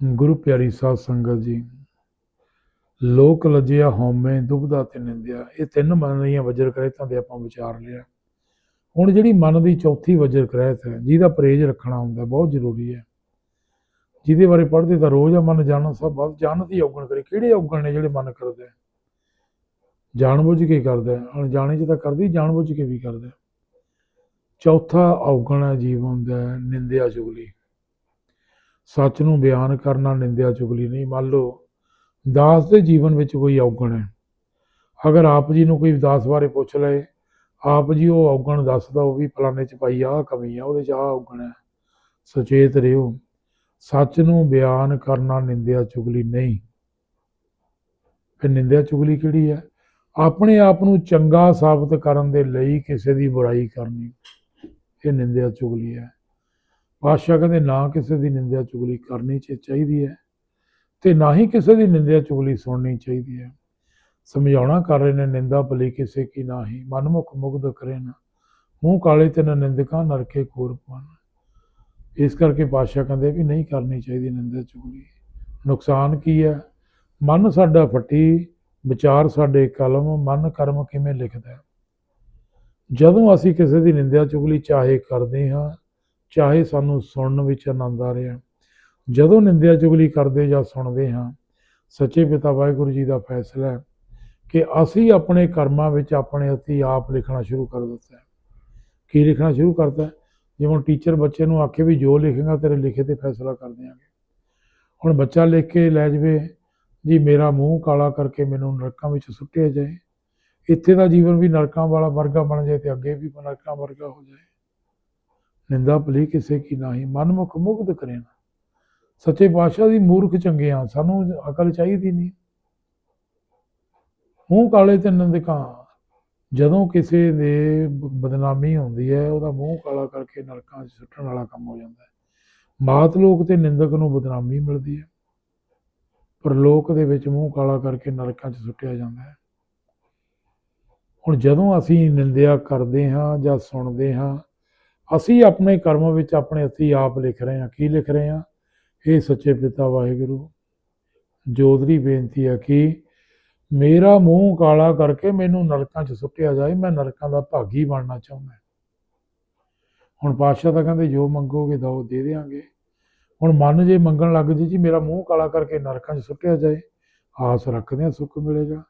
ਗੁਰੂ ਪਿਆਰੀ ਸਾਧ ਸੰਗਤ ਜੀ ਲੋਕ ਲਜਿਆ ਹਉਮੈ ਦੁਬਦਾ ਤੇ ਨਿੰਦਿਆ। ਇਹ ਤਿੰਨ ਮਨ ਦੀਆਂ ਵਜਰ ਕ੍ਰਹਿਤਾਂ ਦੇ ਆਪਾਂ ਵਿਚਾਰ ਲਿਆ। ਹੁਣ ਜਿਹੜੀ ਮਨ ਦੀ ਚੌਥੀ ਵਜਰ ਕ੍ਰਹਿਤ ਹੈ ਜਿਹਦਾ ਪਰਹੇਜ ਰੱਖਣਾ ਹੁੰਦਾ ਬਹੁਤ ਜ਼ਰੂਰੀ ਹੈ। ਜਿਹਦੇ ਬਾਰੇ ਪੜ੍ਹਦੇ ਤਾਂ ਰੋਜ਼ ਆ ਮਨ ਜਾਣਨ ਸਭ ਬਾਤ ਜਾਣਤ ਹੀ ਔਗਣ ਕਰੇ। ਕਿਹੜੇ ਔਗਣ ਨੇ ਜਿਹੜੇ ਮਨ ਕਰਦਾ ਹੈ? ਜਾਣਬੁੱਝ ਕੇ ਕਰਦਾ ਹੈ, ਅਣਜਾਣੇ ਚ ਤਾਂ ਕਰਦੀ ਜਾਣਬੁੱਝ ਕੇ ਵੀ ਕਰਦਾ ਚੌਥਾ ਔਗਣ ਹੈ ਜੀਵਨ ਦਾ ਨਿੰਦਿਆ ਚੁਗਲੀ ਸੱਚ ਨੂੰ ਬਿਆਨ ਕਰਨਾ ਨਿੰਦਿਆ ਚੁਗਲੀ ਨਹੀਂ। ਮੰਨ ਲਓ, ਦਾਸ ਦੇ ਜੀਵਨ ਵਿੱਚ ਕੋਈ ਔਗਣ ਹੈ। ਅਗਰ ਆਪ ਜੀ ਨੂੰ ਕੋਈ ਦਾਸ ਬਾਰੇ ਪੁੱਛ ਲਏ, ਆਪ ਜੀ ਉਹ ਔਗਣ ਦੱਸਦਾ ਉਹ ਵੀ ਫਲਾਣੇ ਚ ਪਾਈ ਆਹ ਕਮੀ ਆ, ਉਹਦੇ ਚ ਆਹ ਔਗਣ ਹੈ। ਸੁਚੇਤ ਰਹੋ, ਸੱਚ ਨੂੰ ਬਿਆਨ ਕਰਨਾ ਨਿੰਦਿਆ ਚੁਗਲੀ ਨਹੀਂ। ਫਿਰ ਨਿੰਦਿਆ ਚੁਗਲੀ ਕਿਹੜੀ ਹੈ? ਆਪਣੇ ਆਪ ਨੂੰ ਚੰਗਾ ਸਾਬਤ ਕਰਨ ਦੇ ਲਈ ਕਿਸੇ ਦੀ ਬੁਰਾਈ ਕਰਨੀ। ਇਹ ਨਿੰਦਿਆ ਚੁਗਲੀ ਹੈ। ਪਾਤਸ਼ਾਹ ਕਹਿੰਦੇ, ਨਾ ਕਿਸੇ ਦੀ ਨਿੰਦਿਆ ਚੁਗਲੀ ਕਰਨੀ ਚਾਹੀਦੀ ਹੈ ਤੇ ਨਾ ਹੀ ਕਿਸੇ ਦੀ ਨਿੰਦਿਆ ਚੁਗਲੀ ਸੁਣਨੀ ਚਾਹੀਦੀ ਹੈ। ਸਮਝਾਉਣਾ ਕਰ ਰਹੇ ਨੇ, ਨਿੰਦਾ ਭਲੀ ਕਿਸੇ ਕੀ ਨਾਹੀ, ਮਨਮੁਖ ਮੁਗਧ ਕਰੇ ਨਾ, ਮੂੰਹ ਕਾਲੇ ਤੇ ਨਿੰਦਕਾਂ, ਨਰਕੇ ਕੋਰ ਪਾਨ ਇਸ ਕਰਕੇ ਪਾਤਸ਼ਾਹ ਕਹਿੰਦੇ ਵੀ ਨਹੀਂ ਕਰਨੀ ਚਾਹੀਦੀ ਨਿੰਦਿਆ ਚੁਗਲੀ। ਨੁਕਸਾਨ ਕੀ ਹੈ? ਮਨ ਸਾਡਾ ਫੱਟੀ, ਵਿਚਾਰ ਸਾਡੇ ਕਲਮ, ਮਨ ਕਰਮ ਕਿਵੇਂ ਲਿਖਦਾ ਜਦੋਂ ਅਸੀਂ ਕਿਸੇ ਦੀ ਨਿੰਦਿਆ ਚੁਗਲੀ ਚਾਹੇ ਕਰਦੇ ਹਾਂ ਚਾਹੇ ਸਾਨੂੰ ਸੁਣਨ ਵਿੱਚ ਆਨੰਦ ਆ ਰਿਹਾ। ਜਦੋਂ ਨਿੰਦਿਆ ਚੁਗਲੀ ਕਰਦੇ ਜਾਂ ਸੁਣਦੇ ਹਾਂ, ਸੱਚੇ ਪਿਤਾ ਵਾਹਿਗੁਰੂ ਜੀ ਦਾ ਫੈਸਲਾ ਹੈ ਕਿ ਅਸੀਂ ਆਪਣੇ ਕਰਮਾਂ ਵਿੱਚ ਆਪਣੇ ਅਤੀ ਆਪ ਲਿਖਣਾ ਸ਼ੁਰੂ ਕਰ ਦਿੱਤਾ ਹੈ। ਕੀ ਲਿਖਣਾ ਸ਼ੁਰੂ ਕਰਤਾ ਹੈ? ਜਿਵੇਂ ਟੀਚਰ ਬੱਚੇ ਨੂੰ ਆਖੇ ਵੀ ਜੋ ਲਿਖੇਗਾ ਤੇਰੇ ਲਿਖੇ ਤੇ ਫੈਸਲਾ ਕਰ ਦਿਆਂਗੇ। ਹੁਣ ਬੱਚਾ ਲਿਖ ਕੇ ਲੈ ਜਵੇ, ਜੀ ਮੇਰਾ ਮੂੰਹ ਕਾਲਾ ਕਰਕੇ ਮੈਨੂੰ ਨਰਕਾਂ ਵਿੱਚ ਸੁੱਟਿਆ ਜਾਏ। ਇੱਥੇ ਦਾ ਜੀਵਨ ਵੀ ਨਰਕਾਂ ਵਾਲਾ ਵਰਗਾ ਬਣ ਜਾਏ ਤੇ ਅੱਗੇ ਵੀ ਨਰਕਾਂ ਵਰਗਾ ਹੋ ਜਾਏ। ਨਿੰਦਾ ਭਲੀ ਕਿਸੇ ਕੀ ਨਾਹੀ, ਮਨਮੁਖ ਮੁਗਧ ਕਰੇ ਨਾ ਸੱਚੇ ਪਾਤਸ਼ਾਹ ਦੀ ਮੂਰਖ ਚੰਗੇ ਆ ਸਾਨੂੰ ਅਕਲ ਚਾਹੀਦੀ ਨਹੀਂ। ਮੂੰਹ ਕਾਲੇ ਤੇ ਨਿੰਦਕਾਂ, ਜਦੋਂ ਕਿਸੇ ਦੇ ਬਦਨਾਮੀ ਹੁੰਦੀ ਹੈ, ਉਹਦਾ ਮੂੰਹ ਕਾਲਾ ਕਰਕੇ ਨਰਕਾਂ 'ਚ ਸੁੱਟਣ ਵਾਲਾ ਕੰਮ ਹੋ ਜਾਂਦਾ ਹੈ। ਮਾਤ ਲੋਕ ਤੇ ਨਿੰਦਕ ਨੂੰ ਬਦਨਾਮੀ ਮਿਲਦੀ ਹੈ। ਪਰ ਲੋਕ ਦੇ ਵਿੱਚ ਮੂੰਹ ਕਾਲਾ ਕਰਕੇ ਨਰਕਾਂ 'ਚ ਸੁੱਟਿਆ ਜਾਂਦਾ ਹੈ। ਹੁਣ ਜਦੋਂ ਅਸੀਂ ਨਿੰਦਿਆ ਕਰਦੇ ਹਾਂ ਜਾਂ ਸੁਣਦੇ ਹਾਂ ਅਸੀਂ ਆਪਣੇ ਕਰਮ ਵਿੱਚ ਆਪਣੇ ਅਤੀ ਆਪ ਲਿਖ ਰਹੇ ਹਾਂ। ਕੀ ਲਿਖ ਰਹੇ ਹਾਂ? ਇਹ ਸੱਚੇ ਪਿਤਾ ਵਾਹਿਗੁਰੂ, ਜੋਦਰੀ ਬੇਨਤੀ ਹੈ ਕਿ ਮੇਰਾ ਮੂੰਹ ਕਾਲਾ ਕਰਕੇ ਮੈਨੂੰ ਨਰਕਾਂ 'ਚ ਸੁੱਟਿਆ ਜਾਏ, ਮੈਂ ਨਰਕਾਂ ਦਾ ਭਾਗੀ ਬਣਨਾ ਚਾਹੁੰਦਾ ਹੁਣ ਪਾਤਸ਼ਾਹ ਤਾਂ ਕਹਿੰਦੇ, ਜੋ ਮੰਗੋਗੇ ਦੋ ਦੇ ਦੇਵਾਂਗੇ ਹੁਣ ਮਨ ਜੇ ਮੰਗਣ ਲੱਗ ਜੇ ਜੀ, ਮੇਰਾ ਮੂੰਹ ਕਾਲਾ ਕਰਕੇ ਨਰਕਾਂ 'ਚ ਸੁੱਟਿਆ ਜਾਏ, ਆਸ ਰੱਖਦੇ ਹਾਂ ਸੁੱਖ ਮਿਲੇਗਾ।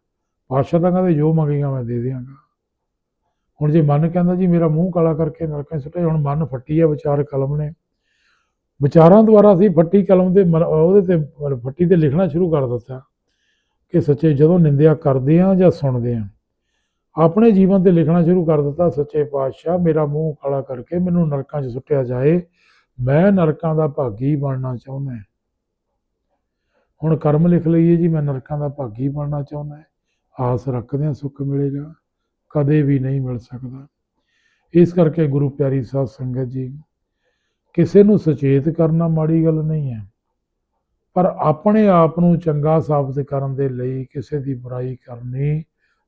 ਪਾਤਸ਼ਾਹ ਤਾਂ ਕਹਿੰਦੇ, ਜੋ ਮੰਗੇਗਾ ਮੈਂ ਦੇ ਦਿਆਂਗਾ। ਹੁਣ ਜੇ ਮਨ ਕਹਿੰਦਾ ਜੀ ਮੇਰਾ ਮੂੰਹ ਕਾਲਾ ਕਰਕੇ ਨਲਕਾਂ 'ਚ ਸੁੱਟਿਆ ਹੁਣ ਮਨ ਫੱਟੀ ਆ ਵਿਚਾਰ ਕਲਮ ਨੇ। ਵਿਚਾਰਾਂ ਦੁਆਰਾ ਅਸੀਂ ਫੱਟੀ ਕਲਮ ਦੇ ਮਨ- ਉਹਦੇ ਤੇ ਫੱਟੀ ਤੇ ਲਿਖਣਾ ਸ਼ੁਰੂ ਕਰ ਦਿੱਤਾ ਕਿ ਸੱਚੇ ਜਦੋਂ ਨਿੰਦਿਆ ਕਰਦੇ ਆ ਜਾਂ ਸੁਣਦੇ ਆ ਆਪਣੇ ਜੀਵਨ ਤੇ ਲਿਖਣਾ ਸ਼ੁਰੂ ਕਰ ਦਿੱਤਾ, ਸੱਚੇ ਪਾਤਸ਼ਾਹ, ਮੇਰਾ ਮੂੰਹ ਕਾਲਾ ਕਰਕੇ ਮੈਨੂੰ ਨਰਕਾਂ 'ਚ ਸੁੱਟਿਆ ਜਾਏ, ਮੈਂ ਨਰਕਾਂ ਦਾ ਭਾਗੀ ਬਣਨਾ ਚਾਹੁੰਦਾ ਹੁਣ ਕਰਮ ਲਿਖ ਲਈਏ ਜੀ, ਮੈਂ ਨਰਕਾਂ ਦਾ ਭਾਗੀ ਬਣਨਾ ਚਾਹੁੰਦਾ ਆਸ ਰੱਖਦੇ ਆ ਸੁੱਖ ਮਿਲੇਗਾ। ਕਦੇ ਵੀ ਨਹੀਂ ਮਿਲ ਸਕਦਾ। ਇਸ ਕਰਕੇ ਗੁਰੂ ਪਿਆਰੀ ਸਾਧ ਸੰਗਤ ਜੀ, ਕਿਸੇ ਨੂੰ ਸੁਚੇਤ ਕਰਨਾ ਮਾੜੀ ਗੱਲ ਨਹੀਂ ਹੈ, ਪਰ ਆਪਣੇ ਆਪ ਨੂੰ ਚੰਗਾ ਸਾਬਤ ਕਰਨ ਦੇ ਲਈ ਕਿਸੇ ਦੀ ਬੁਰਾਈ ਕਰਨੀ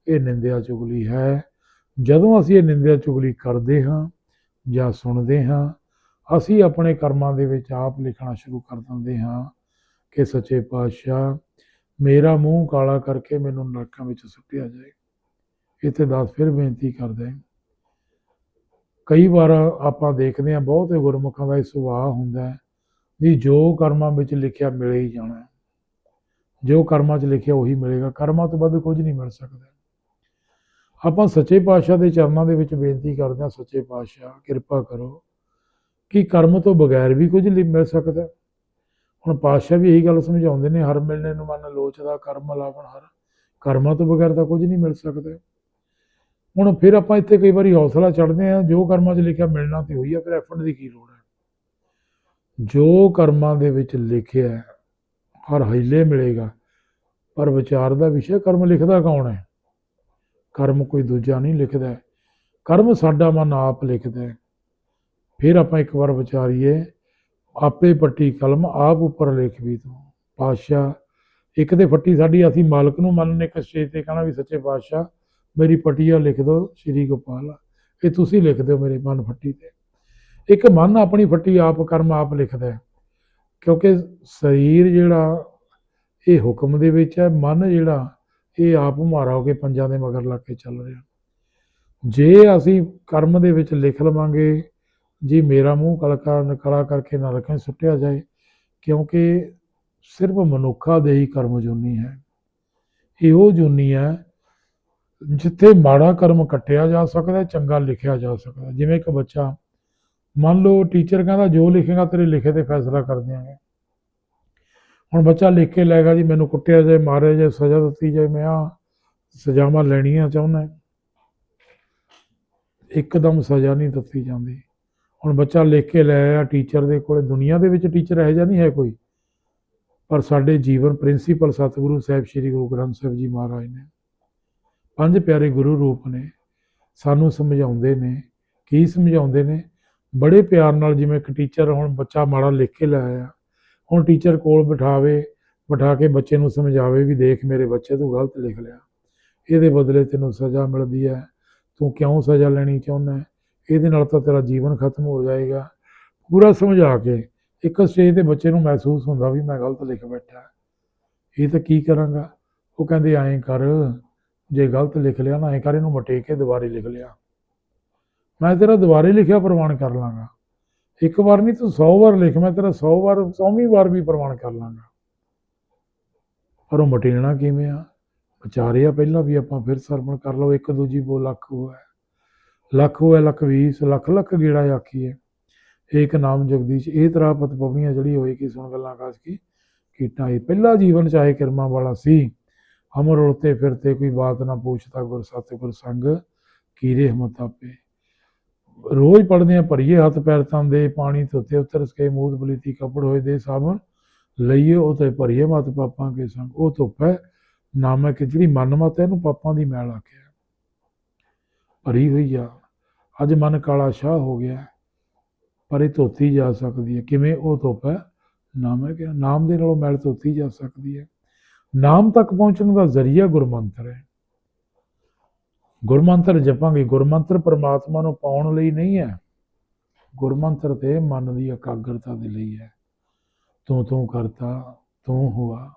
ਇਹ ਨਿੰਦਿਆ ਚੁਗਲੀ ਹੈ। ਜਦੋਂ ਅਸੀਂ ਇਹ ਨਿੰਦਿਆ ਚੁਗਲੀ ਕਰਦੇ ਹਾਂ ਜਾਂ ਸੁਣਦੇ ਹਾਂ, ਅਸੀਂ ਆਪਣੇ ਕਰਮਾਂ ਦੇ ਵਿੱਚ ਆਪ ਲਿਖਣਾ ਸ਼ੁਰੂ ਕਰ ਦਿੰਦੇ ਹਾਂ ਕਿ ਸੱਚੇ ਪਾਤਸ਼ਾਹ, ਮੇਰਾ ਮੂੰਹ ਕਾਲਾ ਕਰਕੇ ਮੈਨੂੰ ਨਰਕਾਂ ਵਿੱਚ ਸੁੱਟਿਆ ਜਾਏ। ਇੱਥੇ ਦਾਸ ਫਿਰ ਬੇਨਤੀ ਕਰਦੇ ਹਾਂ। ਕਈ ਵਾਰ ਆਪਾਂ ਦੇਖਦੇ ਹਾਂ, ਬਹੁਤੇ ਗੁਰਮੁਖਾਂ ਦਾ ਇਹ ਸੁਭਾਅ ਹੁੰਦਾ ਹੈ ਵੀ ਜੋ ਕਰਮਾਂ ਵਿੱਚ ਲਿਖਿਆ ਮਿਲੇ ਹੀ ਜਾਣਾ ਜੋ ਕਰਮਾਂ 'ਚ ਲਿਖਿਆ ਉਹੀ ਮਿਲੇਗਾ, ਕਰਮਾਂ ਤੋਂ ਵੱਧ ਕੁਝ ਨਹੀਂ ਮਿਲ ਸਕਦਾ। ਆਪਾਂ ਸੱਚੇ ਪਾਤਸ਼ਾਹ ਦੇ ਚਰਨਾਂ ਦੇ ਵਿੱਚ ਬੇਨਤੀ ਕਰਦੇ ਹਾਂ, ਸੱਚੇ ਪਾਤਸ਼ਾਹ, ਕਿਰਪਾ ਕਰੋ ਕਿ ਕਰਮ ਤੋਂ ਬਗੈਰ ਵੀ ਕੁਝ ਮਿਲ ਸਕਦਾ। ਹੁਣ ਪਾਤਸ਼ਾਹ ਵੀ ਇਹੀ ਗੱਲ ਸਮਝਾਉਂਦੇ ਨੇ, ਹਰ ਮਿਲਣੇ ਨੂੰ ਮਨ ਲੋਚਦਾ, ਕਰਮ ਲਾਵਣ ਹਰ, ਕਰਮਾਂ ਤੋਂ ਬਗੈਰ ਤਾਂ ਕੁਝ ਨਹੀਂ ਮਿਲ ਸਕਦਾ। ਹੁਣ ਫਿਰ ਆਪਾਂ ਇੱਥੇ ਕਈ ਵਾਰੀ ਹੌਸਲਾ ਚੜ੍ਹਦੇ ਆ ਜੋ ਕਰਮਾਂ 'ਚ ਲਿਖਿਆ ਮਿਲਣਾ ਤੇ ਹੋਈ ਆ, ਫਿਰ ਐਫਰਟ ਦੀ ਕੀ ਲੋੜ ਹੈ? ਜੋ ਕਰਮਾਂ ਦੇ ਵਿੱਚ ਲਿਖਿਆ ਹਰ ਹੀਲੇ ਮਿਲੇਗਾ, ਪਰ ਵਿਚਾਰ ਦਾ ਵਿਸ਼ਾ ਕਰਮ ਲਿਖਦਾ ਕੌਣ ਹੈ? ਕਰਮ ਕੋਈ ਦੂਜਾ ਨਹੀਂ ਲਿਖਦਾ ਕਰਮ ਸਾਡਾ ਮਨ ਆਪ ਲਿਖਦਾ ਹੈ। ਫਿਰ ਆਪਾਂ ਇੱਕ ਵਾਰ ਵਿਚਾਰੀਏ, ਆਪੇ ਪੱਟੀ ਕਲਮ ਆਪ ਉੱਪਰ ਲਿਖ ਵੀ ਤੂੰ। ਪਾਤਸ਼ਾਹ, ਇੱਕ ਤੇ ਫੱਟੀ ਸਾਡੀ, ਅਸੀਂ ਮਾਲਕ ਨੂੰ ਮੰਨਨੇ, ਇੱਕ ਸਟੇਜ ਤੇ ਕਹਣਾ ਵੀ ਸੱਚੇ ਪਾਤਸ਼ਾਹ ਮੇਰੀ ਪਟੀਆ ਲਿਖ ਦਿਓ, ਸ਼੍ਰੀ ਗੋਪਾਲ। ਇਹ ਤੁਸੀਂ ਲਿਖ ਦਿਓ ਮੇਰੇ ਮਨ ਫੱਟੀ ਤੇ। ਇੱਕ ਮਨ ਆਪਣੀ ਫੱਟੀ ਆਪ ਕਰਮ ਆਪ ਲਿਖਦਾ ਕਿਉਂਕਿ ਸਰੀਰ ਜਿਹੜਾ, ਇਹ ਹੁਕਮ ਦੇ ਵਿੱਚ ਹੈ। ਮਨ ਜਿਹੜਾ, ਇਹ ਆਪ ਮਾਰਾ ਹੋ ਕੇ ਪੰਜਾਂ ਦੇ ਮਗਰ ਲੱਗ ਕੇ ਚੱਲ ਰਿਹਾ। ਜੇ ਅਸੀਂ ਕਰਮ ਦੇ ਵਿੱਚ ਲਿਖ ਲਵਾਂਗੇ, ਜੀ ਮੇਰਾ ਮੂੰਹ ਕਲਕਾ ਕਲਾ ਕਰਕੇ ਨਰਕਾਂ 'ਚ ਸੁੱਟਿਆ ਜਾਏ, ਕਿਉਂਕਿ ਸਿਰਫ ਮਨੁੱਖਾ ਦੇ ਹੀ ਕਰਮ ਜੁਨੀ ਹੈ। ਇਹੋ ਜੁਨੀ ਹੈ ਜਿੱਥੇ ਮਾੜਾ ਕਰਮ ਕੱਟਿਆ ਜਾ ਸਕਦਾ, ਚੰਗਾ ਲਿਖਿਆ ਜਾ ਸਕਦਾ। ਜਿਵੇਂ ਇੱਕ ਬੱਚਾ, ਮੰਨ ਲਓ ਟੀਚਰ ਕਹਿੰਦਾ, ਜੋ ਲਿਖੇਗਾ ਤੇਰੇ ਲਿਖੇ ਤੇ ਫੈਸਲਾ ਕਰ ਦਿਆਂਗੇ। ਹੁਣ ਬੱਚਾ ਲਿਖ ਕੇ ਲੈਗਾ ਜੀ, ਮੈਨੂੰ ਕੁੱਟਿਆ ਜਾਏ, ਮਾਰਿਆ ਜਾਏ, ਸਜ਼ਾ ਦਿੱਤੀ ਜਾਏ, ਮੈਂ ਆ ਸਜ਼ਾਵਾਂ ਲੈਣੀਆਂ ਚਾਹੁੰਦਾ ਇੱਕਦਮ ਸਜ਼ਾ ਨਹੀਂ ਦਿੱਤੀ ਜਾਂਦੀ। ਹੁਣ ਬੱਚਾ ਲਿਖ ਕੇ ਲੈ ਆਇਆ ਟੀਚਰ ਦੇ ਕੋਲੇ। ਦੁਨੀਆ ਦੇ ਵਿੱਚ ਟੀਚਰ ਇਹ ਜਿਹਾ ਨਹੀਂ ਹੈ ਕੋਈ। ਪਰ ਸਾਡੇ ਜੀਵਨ ਪ੍ਰਿੰਸੀਪਲ ਸਤਿਗੁਰੂ ਸਾਹਿਬ, ਸ੍ਰੀ ਗੁਰੂ ਗ੍ਰੰਥ ਸਾਹਿਬ ਜੀ ਮਹਾਰਾਜ ਨੇ ਪੰਜ ਪਿਆਰੇ ਗੁਰੂ ਰੂਪ ਨੇ, ਸਾਨੂੰ ਸਮਝਾਉਂਦੇ ਨੇ, ਕੀ ਸਮਝਾਉਂਦੇ ਨੇ? ਬੜੇ ਪਿਆਰ ਨਾਲ ਜਿਵੇਂ ਇੱਕ ਟੀਚਰ ਹੁਣ ਬੱਚਾ ਮਾੜਾ ਲਿਖ ਕੇ ਲੈ ਆਇਆ, ਹੁਣ ਟੀਚਰ ਕੋਲ ਬਿਠਾਵੇ, ਬਿਠਾ ਕੇ ਬੱਚੇ ਨੂੰ ਸਮਝਾਵੇ ਵੀ ਦੇਖ ਮੇਰੇ ਬੱਚੇ ਤੂੰ ਗਲਤ ਲਿਖ ਲਿਆ। ਇਹਦੇ ਬਦਲੇ ਤੈਨੂੰ ਸਜ਼ਾ ਮਿਲਦੀ ਹੈ, ਤੂੰ ਕਿਉਂ ਸਜ਼ਾ ਲੈਣੀ ਚਾਹੁੰਦਾ ਹੈ? ਇਹਦੇ ਨਾਲ ਤਾਂ ਤੇਰਾ ਜੀਵਨ ਖਤਮ ਹੋ ਜਾਏਗਾ। ਪੂਰਾ ਸਮਝਾ ਕੇ ਇੱਕ ਸਟੇਜ ਤੇ ਬੱਚੇ ਨੂੰ ਮਹਿਸੂਸ ਹੁੰਦਾ ਵੀ ਮੈਂ ਗਲਤ ਲਿਖ ਬੈਠਾ। ਇਹ ਤਾਂ ਕੀ ਕਰਾਂਗਾ? ਉਹ ਕਹਿੰਦੇ, ਐਂ ਕਰ ਜੇ ਗਲਤ ਲਿਖ ਲਿਆ ਨਾ, ਐਂ ਕਰ ਇਹਨੂੰ ਮਟੇ ਕੇ ਦੁਬਾਰੇ ਲਿਖ ਲਿਆ। ਮੈਂ ਤੇਰਾ ਦੁਬਾਰੇ ਲਿਖਿਆ ਪ੍ਰਵਾਨ ਕਰ ਲਾਂਗਾ। ਇੱਕ ਵਾਰ ਨਹੀਂ, ਤੂੰ 100 ਵਾਰ ਲਿਖ, ਮੈਂ ਤੇਰਾ 100 ਵਾਰ 100ਵੀਂ ਵਾਰ ਵੀ ਪ੍ਰਵਾਨ ਕਰ ਲਾਂਗਾ। ਪਰ ਉਹ ਮਟੇਣਾ ਕਿਵੇਂ ਆ? ਵਿਚਾਰਿਆ ਪਹਿਲਾਂ ਵੀ ਆਪਾਂ ਫਿਰ ਸਰਵਣ ਕਰ ਲਓ, ਇੱਕ ਦੂਜੀ ਬੋ ਲੱਖ ਹੋਇਆ। ਲੱਖ ਹੋਇਆ, ਲੱਖ ਵੀਸ ਲੱਖ ਲੱਖ ਗੇੜਾ ਆਖੀਏ। ਏਕ ਨਾਮ ਜਗਦੀਸ਼, ਇਹ ਤਰ੍ਹਾਂ ਪਤ ਪਵਨੀਆਂ ਜਿਹੜੀ ਹੋਈ ਕਿ ਸੁਣ ਗੱਲਾਂ ਆਕਾਸ਼ ਕੀ? ਕੀਟਾਂ, ਇਹ ਪਹਿਲਾ ਜੀਵਨ ਚਾਹੇ ਕਰਮਾਂ ਵਾਲਾ ਸੀ। ਅਮਰ ਉਲਤੇ ਫਿਰਤੇ ਕੋਈ ਬਾਤ ਨਾ ਪੁੱਛਤਾ ਗੁਰ ਸਤਿਗੁਰ ਸੰਗ ਕੀ ਰਹਿਮਤ ਰੋਜ਼ ਪੜਦੇ ਆ ਭਰੀਏ ਹੱਥ ਪੈਰ ਤੰਦੇ ਪਾਣੀ ਧੋਤੇ ਉਤਰ ਸਕੇ ਮੂਤ ਬਲੀਤੀ ਕਪੜ ਹੋਏ ਦੇ ਸਾਬਨ ਲਈਏ ਉਹ ਤੇ ਭਰੀਏ ਮਤ ਪਾਪਾਂ ਕੇ ਸੰਗ। ਉਹ ਧੁੱਪ ਹੈ ਨਾਮਕ ਜਿਹੜੀ ਮਨ ਮਤ ਹੈ ਇਹਨੂੰ ਪਾਪਾਂ ਦੀ ਮੈਲ ਆਖਿਆ। ਭਰੀ ਹੋਈ ਆ, ਅੱਜ ਮਨ ਕਾਲਾ ਸ਼ਾਹ ਹੋ ਗਿਆ ਪਰ ਇਹ ਧੋਤੀ ਜਾ ਸਕਦੀ ਹੈ। ਕਿਵੇਂ ਉਹ ਧੁੱਪ ਹੈ? ਨਾਮ ਹੈ ਕਿ ਨਾਮ ਦੇ ਨਾਲੋਂ ਮੈਲ ਧੋਤੀ ਜਾ ਸਕਦੀ ਹੈ। ਨਾਮ ਤੱਕ ਪਹੁੰਚਣ ਦਾ ਜ਼ਰੀਆ ਗੁਰਮੰਤਰ ਹੈ। ਗੁਰਮੰਤਰ ਜਪਾਂਗੇ। ਗੁਰਮੰਤਰ ਪਰਮਾਤਮਾ ਨੂੰ ਪਾਉਣ ਲਈ ਨਹੀਂ ਹੈ। ਗੁਰਮੰਤਰ ਤੇ ਮਨ ਦੀ ਇਕਾਗਰਤਾ ਦੇ ਲਈ ਹੈ। ਤੂੰ ਤੂੰ ਕਰਤਾ, ਤੂੰ ਹੁਆ।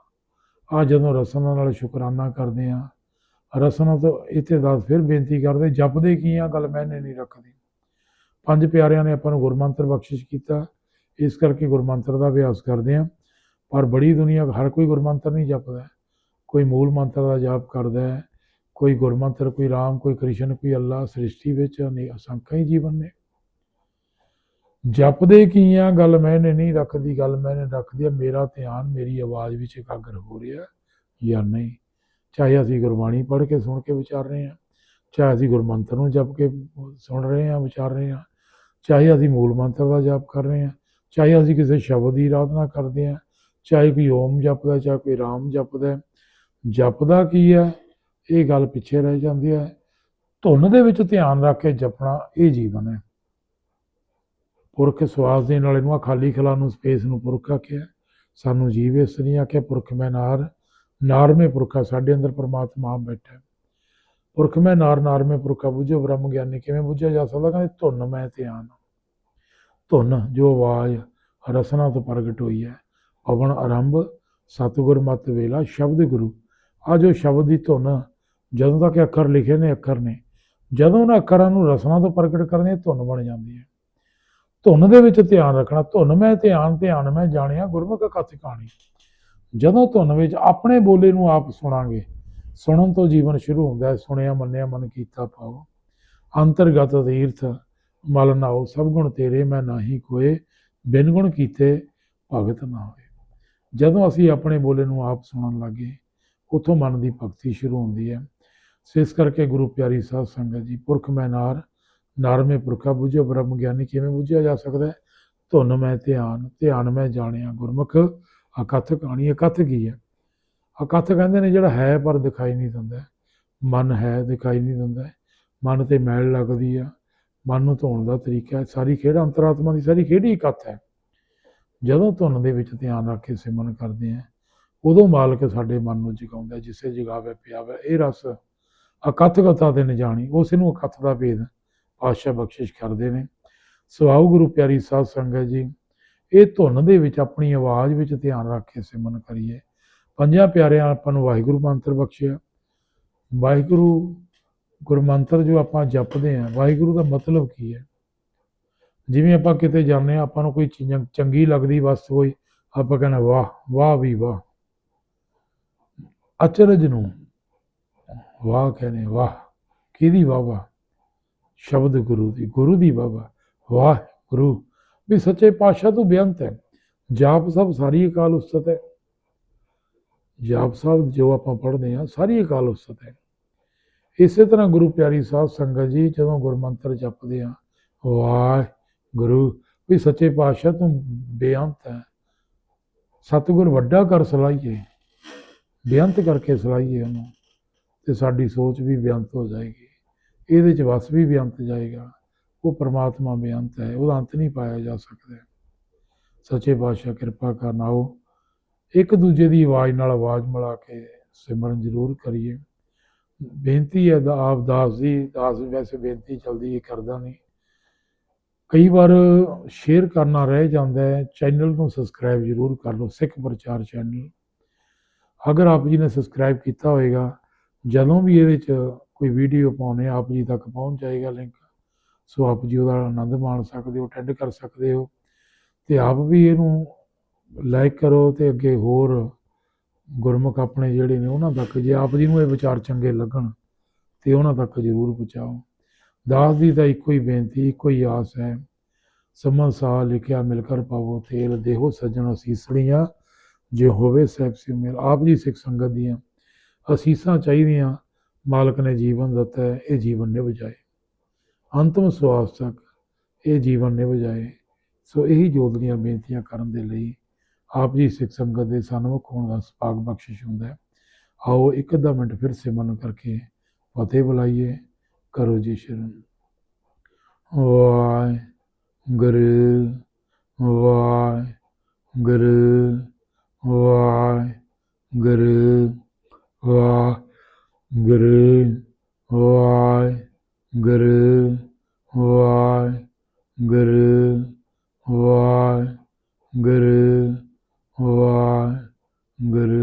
ਆ ਜਦੋਂ ਰਸਨਾ ਨਾਲ ਸ਼ੁਕਰਾਨਾ ਕਰਦੇ ਆ ਰਸਨਾ ਤੋਂ ਇੱਥੇ ਦੱਸ ਫਿਰ ਬੇਨਤੀ ਕਰਦੇ, ਜਪਦੇ ਕੀ ਆ? ਗੱਲ ਮੈਨੇ ਨਹੀਂ ਰੱਖਦੀ। ਪੰਜ ਪਿਆਰਿਆਂ ਨੇ ਆਪਾਂ ਨੂੰ ਗੁਰਮੰਤਰ ਬਖਸ਼ਿਸ਼ ਕੀਤਾ। ਇਸ ਕਰਕੇ ਗੁਰਮੰਤਰ ਦਾ ਅਭਿਆਸ ਕਰਦੇ ਆ ਪਰ ਬੜੀ ਦੁਨੀਆ, ਹਰ ਕੋਈ ਗੁਰਮੰਤਰ ਨਹੀਂ ਜਪਦਾ। ਕੋਈ ਮੂਲ ਮੰਤਰ ਦਾ ਜਾਪ ਕਰਦਾ ਹੈ, ਕੋਈ ਗੁਰਮੰਤਰ, ਕੋਈ ਰਾਮ, ਕੋਈ ਕ੍ਰਿਸ਼ਨ, ਕੋਈ ਅੱਲਾ, ਸ੍ਰਿਸ਼ਟੀ ਵਿੱਚ ਅਸੰਖਾ ਹੀ ਜੀਵਨ ਨੇ। ਜਪਦੇ ਕੀ ਆ? ਗੱਲ ਮੈਨੇ ਨਹੀਂ ਰੱਖਦੀ, ਗੱਲ ਮੈਨੇ ਰੱਖਦੀ ਆ, ਮੇਰਾ ਧਿਆਨ ਮੇਰੀ ਆਵਾਜ਼ ਵਿੱਚ ਇਕਾਗਰ ਹੋ ਰਿਹਾ ਜਾਂ ਨਹੀਂ? ਚਾਹੇ ਅਸੀਂ ਗੁਰਬਾਣੀ ਪੜ੍ਹ ਕੇ ਸੁਣ ਕੇ ਵਿਚਾਰ ਰਹੇ ਹਾਂ, ਚਾਹੇ ਅਸੀਂ ਗੁਰਮੰਤਰ ਨੂੰ ਜਪ ਕੇ ਸੁਣ ਰਹੇ ਹਾਂ, ਵਿਚਾਰ ਰਹੇ ਹਾਂ, ਚਾਹੇ ਅਸੀਂ ਮੂਲ ਮੰਤਰ ਦਾ ਜਪ ਕਰ ਰਹੇ ਹਾਂ, ਚਾਹੇ ਅਸੀਂ ਕਿਸੇ ਸ਼ਬਦ ਦੀ ਆਰਾਧਨਾ ਕਰਦੇ ਹਾਂ ਚਾਹੇ ਕੋਈ ਓਮ ਜਪਦਾ, ਚਾਹੇ ਕੋਈ ਰਾਮ ਜਪਦਾ ਜਪਦਾ ਕੀ ਹੈ? ਇਹ ਗੱਲ ਪਿੱਛੇ ਰਹਿ ਜਾਂਦੀ ਹੈ। ਧੁਨ ਦੇ ਵਿੱਚ ਧਿਆਨ ਰੱਖ ਕੇ ਜਪਣਾ ਇਹ ਜੀਵਨ ਹੈ। ਪੁਰਖ ਸਵਾਸ ਦੇ ਨਾਲ ਇਹਨੂੰ ਖਾਲੀ ਖਲਾ ਨੂੰ ਸਪੇਸ ਨੂੰ ਪੁਰਖ ਆਖਿਆ ਸਾਨੂੰ ਜੀਵ ਇਸ ਨਹੀਂ ਆਖਿਆ, ਪੁਰਖ ਮੈਂ ਨਾਰ ਨਾਰਮੇ ਪੁਰਖਾ ਸਾਡੇ ਅੰਦਰ ਪਰਮਾਤਮਾ ਆਪ ਬੈਠਾ ਪੁਰਖ ਮੈਂ ਨਾਰ ਨਾਰਮੇ ਪੁਰਖਾ ਬੁਝੋ ਬ੍ਰਹਮ ਗਿਆਨੀ ਕਿਵੇਂ ਬੁੱਝਿਆ ਜਾ ਸਕਦਾ? ਕਹਿੰਦੇ ਧੁਨ ਮੈਂ ਧਿਆਨ ਧੁਨ ਜੋ ਆਵਾਜ਼ ਰਸਨਾ ਤੋਂ ਪ੍ਰਗਟ ਹੋਈ ਹੈ। ਪਵਨ ਆਰੰਭ, ਸਤਿਗੁਰ ਮਤ ਵੇਲਾ, ਸ਼ਬਦ ਗੁਰੂ। ਆ ਜੋ ਸ਼ਬਦ ਦੀ ਧੁਨ, ਜਦੋਂ ਤੱਕ ਅੱਖਰ ਲਿਖੇ ਨੇ, ਅੱਖਰ ਨੇ। ਜਦੋਂ ਉਹਨਾਂ ਅੱਖਰਾਂ ਨੂੰ ਰਸਨਾ ਤੋਂ ਪ੍ਰਗਟ ਕਰਦੇ ਧੁਨ ਬਣ ਜਾਂਦੀ ਹੈ। ਧੁਨ ਦੇ ਵਿੱਚ ਧਿਆਨ ਰੱਖਣਾ, ਧੁਨ ਮੈਂ ਧਿਆਨ ਧਿਆਨ ਮੈਂ ਜਾਣਿਆ, ਗੁਰਮੁਖ ਕਥ ਕਹਾਣੀ ਜਦੋਂ ਧੁਨ ਵਿੱਚ ਆਪਣੇ ਬੋਲੇ ਨੂੰ ਆਪ ਸੁਣਾਂਗੇ, ਸੁਣਨ ਤੋਂ ਜੀਵਨ ਸ਼ੁਰੂ ਹੁੰਦਾ ਹੈ, ਸੁਣਿਆ, ਮੰਨਿਆ, ਮਨ ਕੀਤਾ ਪਾਓ ਅੰਤਰਗਤ ਤੀਰਥ, ਮਲ ਨਾਉ, ਸਭ ਗੁਣ ਤੇਰੇ, ਮੈਂ ਨਾਹੀ ਕੋਏ ਬਿਨ ਗੁਣ ਕੀਤੇ ਭਗਤ ਨਾ ਹੋਏ। ਜਦੋਂ ਅਸੀਂ ਆਪਣੇ ਬੋਲੇ ਨੂੰ ਆਪ ਸੁਣਨ ਲੱਗੇ, ਉਥੋਂ ਮਨ ਦੀ ਭਗਤੀ ਸ਼ੁਰੂ ਹੁੰਦੀ ਹੈ। ਸੋ ਇਸ ਕਰਕੇ ਗੁਰੂ ਪਿਆਰੀ ਸਾਧ ਸੰਗਤ ਜੀ, ਪੁਰਖ ਮੈਂ ਨਾਰ ਨਾਰਮੇ ਪੁਰਖਾ ਬੁਝਿਓ ਬ੍ਰਹਮ ਗਿਆਨੀ ਕਿਵੇਂ ਬੁਝਿਆ ਜਾ ਸਕਦਾ ਹੈ? ਧੁਨ ਮੈਂ ਧਿਆਨ ਧਿਆਨ ਮੈਂ ਜਾਣਿਆ, ਗੁਰਮੁਖ ਅਕਥ ਕਹਾਣੀ, ਅਕਥ ਕੀ ਹੈ? ਅਕਥ ਕਹਿੰਦੇ ਨੇ, ਜਿਹੜਾ ਹੈ ਪਰ ਦਿਖਾਈ ਨਹੀਂ ਦਿੰਦਾ ਮਨ ਹੈ, ਦਿਖਾਈ ਨਹੀਂ ਦਿੰਦਾ ਮਨ ਤੇ ਮੈਲ ਲੱਗਦੀ ਆ। ਮਨ ਨੂੰ ਧੋਣ ਦਾ ਤਰੀਕਾ ਸਾਰੀ ਖੇਡ ਅੰਤਰਾਤਮਾ ਦੀ ਸਾਰੀ ਖੇਡ ਹੀ ਇਕੱਠ ਹੈ। ਜਦੋਂ ਧੁਨ ਦੇ ਵਿੱਚ ਧਿਆਨ ਰੱਖ ਕੇ ਸਿਮਰਨ ਕਰਦੇ ਆ ਉਦੋਂ ਮਾਲਕ ਸਾਡੇ ਮਨ ਨੂੰ ਜਗਾਉਂਦਾ ਜਿਸੇ ਜਗਾਵੇ, ਪਿਆਵੇ। ਇਹ ਰਸ ਅਕਥ ਕਥਾ ਦੇ ਨ ਜਾਣੀ ਉਸ ਨੂੰ ਅਕਥ ਦਾ ਭੇਦ ਪਾਤਸ਼ਾਹ ਬਖਸ਼ਿਸ਼ ਕਰਦੇ ਨੇ। ਸੋ ਗੁਰੂ ਪਿਆਰੀ ਸਾਧ ਸੰਗਤ ਜੀ, ਇਹ ਧੁਨ ਦੇ ਵਿੱਚ ਆਪਣੀ ਆਵਾਜ਼ ਵਿੱਚ ਧਿਆਨ ਰੱਖ ਕੇ ਸਿਮਰਨ ਕਰੀਏ। ਪੰਜਾਂ ਪਿਆਰਿਆਂ ਆਪਾਂ ਨੂੰ ਵਾਹਿਗੁਰੂ ਮੰਤਰ ਬਖਸ਼ਿਆ। ਵਾਹਿਗੁਰੂ ਗੁਰਮੰਤਰ ਜੋ ਆਪਾਂ ਜਪਦੇ ਹਾਂ, ਵਾਹਿਗੁਰੂ ਦਾ ਮਤਲਬ ਕੀ ਹੈ? ਜਿਵੇਂ ਆਪਾਂ ਕਿਤੇ ਜਾਂਦੇ ਹਾਂ, ਆਪਾਂ ਨੂੰ ਕੋਈ ਚੀਜ਼ ਚੰਗੀ ਲੱਗਦੀ ਵਸਤੂ ਕੋਈ ਆਪਾਂ ਕਹਿੰਦੇ ਵਾਹ ਵਾਹ ਵੀ ਵਾਹ। ਅਚਰਜ ਨੂੰ ਵਾਹ ਕਹਿੰਦੇ ਵਾਹ। ਕਿਹਦੀ ਵਾਹ ਵਾਹ? ਸ਼ਬਦ ਗੁਰੂ ਦੀ ਗੁਰੂ ਦੀ ਵਾਹ ਵਾਹ। ਵਾਹ, ਗੁਰੂ। ਵੀ ਸੱਚੇ ਪਾਤਸ਼ਾਹ ਤੋਂ ਬੇਅੰਤ ਹੈ। ਜਾਪ ਸਭ ਸਾਰੀ ਅਕਾਲ ਉਸਤਤ ਹੈ। ਜਾਪ ਸਾਹਿਬ ਜੋ ਆਪਾਂ ਪੜ੍ਹਦੇ ਹਾਂ, ਸਾਰੀ ਅਕਾਲ ਉਸਤਤ ਹੈ। ਇਸੇ ਤਰ੍ਹਾਂ ਗੁਰੂ ਪਿਆਰੀ ਸਾਹਿਬ ਸੰਗਤ ਜੀ ਜਦੋਂ ਗੁਰਮੰਤਰ ਜਪਦੇ ਆ, ਵਾਹ ਗੁਰੂ, ਵੀ ਸੱਚੇ ਪਾਤਸ਼ਾਹ ਤੋਂ ਬੇਅੰਤ ਹੈ। ਸਤਿਗੁਰ ਵੱਡਾ ਕਰ ਸਲਾਈਏ, ਬੇਅੰਤ ਕਰਕੇ ਸਲਾਈਏ ਉਹਨੂੰ, ਤੇ ਸਾਡੀ ਸੋਚ ਵੀ ਬੇਅੰਤ ਹੋ ਜਾਏਗੀ। ਇਹਦੇ ਚ ਵਸ ਵੀ ਬੇਅੰਤ ਜਾਏਗਾ। ਉਹ ਪ੍ਰਮਾਤਮਾ ਬੇਅੰਤ ਹੈ, ਉਹਦਾ ਅੰਤ ਨਹੀਂ ਪਾਇਆ ਜਾ ਸਕਦਾ। ਸੱਚੇ ਪਾਤਸ਼ਾਹ, ਕਿਰਪਾ ਕਰਨ ਆਓ। ਇੱਕ ਦੂਜੇ ਦੀ ਆਵਾਜ਼ ਨਾਲ ਆਵਾਜ਼ ਮਿਲਾ ਕੇ ਸਿਮਰਨ ਜ਼ਰੂਰ ਕਰੀਏ। ਬੇਨਤੀ ਹੈ, ਆਪ ਦਾਸ ਜੀ, ਦਾਸ ਵੈਸੇ ਬੇਨਤੀ ਚਲਦੀ ਇਹ ਕਰਦਾ ਨਹੀਂ। ਕਈ ਵਾਰ ਸ਼ੇਅਰ ਕਰਨਾ ਰਹਿ ਜਾਂਦਾ ਹੈ ਚੈਨਲ ਨੂੰ ਸਬਸਕ੍ਰਾਈਬ ਜ਼ਰੂਰ ਕਰ ਲਓ, ਸਿੱਖ ਪ੍ਰਚਾਰ ਚੈਨਲ ਅਗਰ ਆਪ ਜੀ ਨੇ ਸਬਸਕ੍ਰਾਈਬ ਕੀਤਾ ਹੋਏਗਾ, ਜਦੋਂ ਵੀ ਇਹਦੇ 'ਚ ਕੋਈ ਵੀਡੀਓ ਪਾਉਣੇ, ਆਪ ਜੀ ਤੱਕ ਪਹੁੰਚ ਜਾਏਗਾ ਲਿੰਕ ਸੋ ਆਪ ਜੀ ਉਹਦਾ ਆਨੰਦ ਮਾਣ ਸਕਦੇ ਹੋ ਅਟੈਂਡ ਕਰ ਸਕਦੇ ਹੋ। ਤੇ ਆਪ ਵੀ ਇਹਨੂੰ ਲਾਈਕ ਕਰੋ ਤੇ ਅੱਗੇ ਹੋਰ ਗੁਰਮੁਖ ਆਪਣੇ ਜਿਹੜੇ ਨੇ ਉਹਨਾਂ ਤੱਕ, ਜੇ ਆਪ ਜੀ ਨੂੰ ਇਹ ਵਿਚਾਰ ਚੰਗੇ ਲੱਗਣ, ਤੇ ਉਹਨਾਂ ਤੱਕ ਜ਼ਰੂਰ ਪਹੁੰਚਾਓ। ਦਾਸ ਦੀ ਤਾਂ ਇੱਕੋ ਹੀ ਬੇਨਤੀ, ਇੱਕੋ ਹੀ ਆਸ ਹੈ। ਸਮਨ ਸਾਹ ਲਿਖਿਆ, ਮਿਲ ਕਰ ਪਾਵੋ, ਤੇਲ ਦੇਹੋ, ਸੱਜਣ ਅਸੀਸੜੀਆਂ ਜੇ ਹੋਵੇ ਸਹਿਬ ਸਿ ਮੇਲ ਆਪ ਜੀ ਸਿੱਖ ਸੰਗਤ ਦੀਆਂ ਅਸੀਸਾਂ ਚਾਹੀਦੀਆਂ, ਮਾਲਕ ਨੇ ਜੀਵਨ ਦਿੱਤਾ, ਇਹ ਜੀਵਨ ਨਿਭ ਜਾਏ। ਅੰਤਮ ਸਵਾਸ ਤੱਕ ਇਹ ਜੀਵਨ ਨਿਭ ਜਾਏ। ਸੋ ਇਹੀ ਜੋਦਰੀਆਂ ਬੇਨਤੀਆਂ ਕਰਨ ਦੇ ਲਈ ਆਪ ਜੀ ਸਿੱਖ ਸੰਗਤ ਦੇ ਸਨਮੁਖ ਹੋਣ ਦਾ ਸਪਾਕ ਬਖਸ਼ਿਸ਼ ਹੁੰਦਾ ਹੈ। ਆਓ ਇੱਕ ਅੱਧਾ ਮਿੰਟ ਫਿਰ ਸਿਮਰਨ ਕਰਕੇ ਫਤਿਹ ਬੁਲਾਈਏ। ਕਰੋ ਜੀ ਸ਼ਰਨ। ਵਾਹਿ ਗੁਰੂ ਵਾਹਿ ਗੁਰੂ ਵਾਹਿ ਗੁਰੂ ਵਾਹਿ ਗੁਰੂ ਵਾਹਿ ਗੁਰੂ ਵਾਹਿ ਗੁਰੂ ਵਾਹਿ ਗੁਰੂ ਵਾਹਿ ਗੁਰੂ